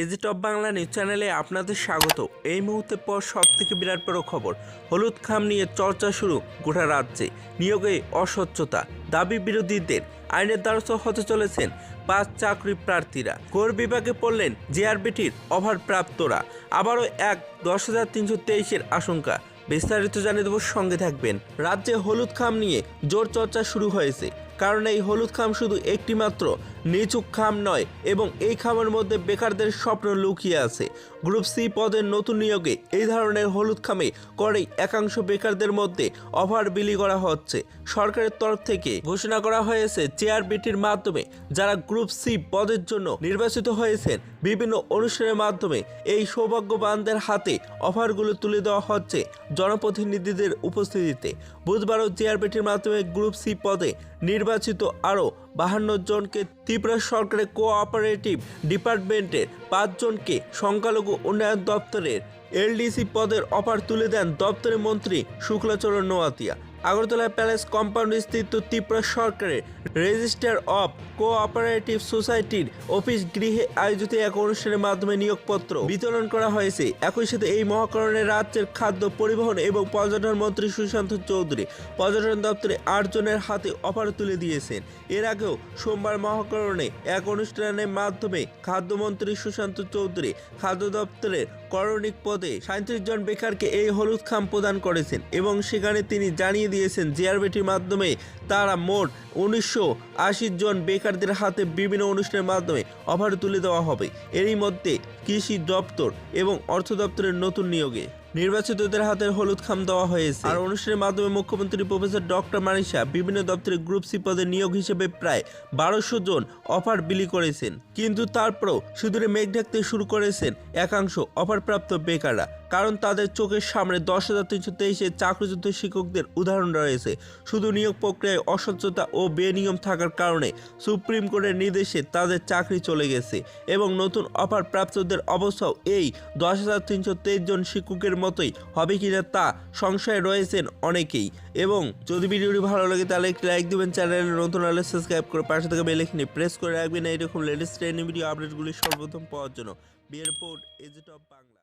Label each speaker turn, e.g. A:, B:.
A: AG top Bangla news চ্যানেলে আপনাদের স্বাগত। এই মুহূর্তে পর সব থেকে বিরাট বড় খবর, হলুদ খাম নিয়ে চর্চা শুরু গোটা রাজ্যে। নিয়োগে অস্বচ্ছতা, দাবি বিরোধীদের, আইনের দ্বারস্থ হতে চলেছেন পাঁচ চাকরি প্রার্থীরা। কোর বিভাগে পড়লেন জেআরবিটির ওভারপ্রাপ্তরা আবারও এক দশ হাজার তিনশো তেইশের আশঙ্কা। বিস্তারিত জানিয়ে দেব, সঙ্গে থাকবেন। রাজ্যে হলুদ খাম নিয়ে জোর চর্চা শুরু হয়েছে। কারণ এই হলুদ খাম শুধু একটি মাত্র নিচুক খাম নয় এবং এই খামের মধ্যে বেকারদের স্বপ্ন লুকিয়ে আছে। গ্রুপ সি পদের নতুন নিয়োগে এই ধরনের হলুদ খামে করেই একাংশ বেকারদের মধ্যে অফার বিলি করা হচ্ছে। সরকারের তরফ থেকে ঘোষণা করা হয়েছে, চেয়ার বিটির মাধ্যমে যারা গ্রুপ সি পদের জন্য নির্বাচিত হয়েছেন, বিভিন্ন অনুষ্ঠানের মাধ্যমে এই সৌভাগ্যবানদের হাতে অফারগুলো তুলে দেওয়া হচ্ছে জনপ্রতিনিধিদের উপস্থিতিতে। বুধবারও চেয়ার বিটির মাধ্যমে গ্রুপ সি পদে নির্বাচিত আরও বাহান্ন জনকে ত্রিপুরা সরকারের কোঅপারেটিভ ডিপার্টমেন্টের পাঁচজনকে সংখ্যালঘু উন্নয়ন দপ্তরের এলডিসি পদের অফার তুলে দেন দপ্তরের মন্ত্রী শুক্লাচরণ নোয়াতিয়া আগরতলা প্যালেস কম্পাউন্ড স্থিত ত্রিপুরা সরকারের রেজিস্টার অফ কোঅপারেটিভ সোসাইটির অফিস গৃহে আয়োজিত এক অনুষ্ঠানের মাধ্যমে নিয়োগপত্র বিতরণ করা হয়েছে। একই সাথে এই মহাকরণে রাজ্যের খাদ্য পরিবহন এবং পর্যটন মন্ত্রী সুশান্ত চৌধুরী পর্যটন দপ্তরে আট জনের হাতে অফার তুলে দিয়েছেন। এর আগেও সোমবার মহাকরণে এক অনুষ্ঠানের মাধ্যমে খাদ্যমন্ত্রী সুশান্ত চৌধুরী খাদ্য দপ্তরের করণিক পদে সাঁত্রিশ জন বেকারকে এই হলুদ খাম প্রদান করেছেন এবং সেখানে তিনি জানিয়ে দিয়েছেন জিআরবিটির মাধ্যমে। তারা মোট উনিশশো আশি জন বেকারদের হাতে বিভিন্ন অনুষ্ঠানের মাধ্যমে অফার তুলে দেওয়া হবে। এরই মধ্যে কৃষি দপ্তর এবং অর্থ দপ্তরের নতুন নিয়োগে। নির্বাচিতদের হাতে হলুদ খাম দেওয়া হয়েছে। আর অনুষ্ঠানের মাধ্যমে মুখ্যমন্ত্রী প্রফেসর ডক্টর মানিসা বিভিন্ন দপ্তরে গ্রুপ সি পদে নিয়োগ হিসেবে প্রায় বারোশো জন অফার বিলি করেছেন। কিন্তু তারপরও সুদূরে মেঘ ঢাকতে শুরু করেছেন একাংশ অফারপ্রাপ্ত বেকাররা। কারণ তাদের চোখের সামনে দশ হাজার তিনশো তেইশে চাকরিযুক্ত শিক্ষকদের উদাহরণ রয়েছে। শুধু নিয়োগ প্রক্রিয়ায় অস্বচ্ছতা ও বেনিয়ম থাকার কারণে সুপ্রিম কোর্টের নির্দেশে তাদের চাকরি চলে গেছে এবং নতুন অফার প্রাপ্তদের অবস্থাও এই দশ হাজার তিনশো তেইশ জন শিক্ষকের মতোই হবে কিনা তা সংশয়ে রয়েছেন অনেকেই। এবং যদি ভিডিওটি ভালো লাগে তাহলে একটি লাইক দিবেন, চ্যানেলে নতুন হলে সাবস্ক্রাইব করে পাশে থেকে বেলেখিনি প্রেস করে রাখবেন। এইরকম লেটেস্ট ট্রেনিং ভিডিও আপডেটগুলি সর্বপ্রথম পাওয়ার জন্য। বিয়ের রিপোর্ট এজিট অফ বাংলা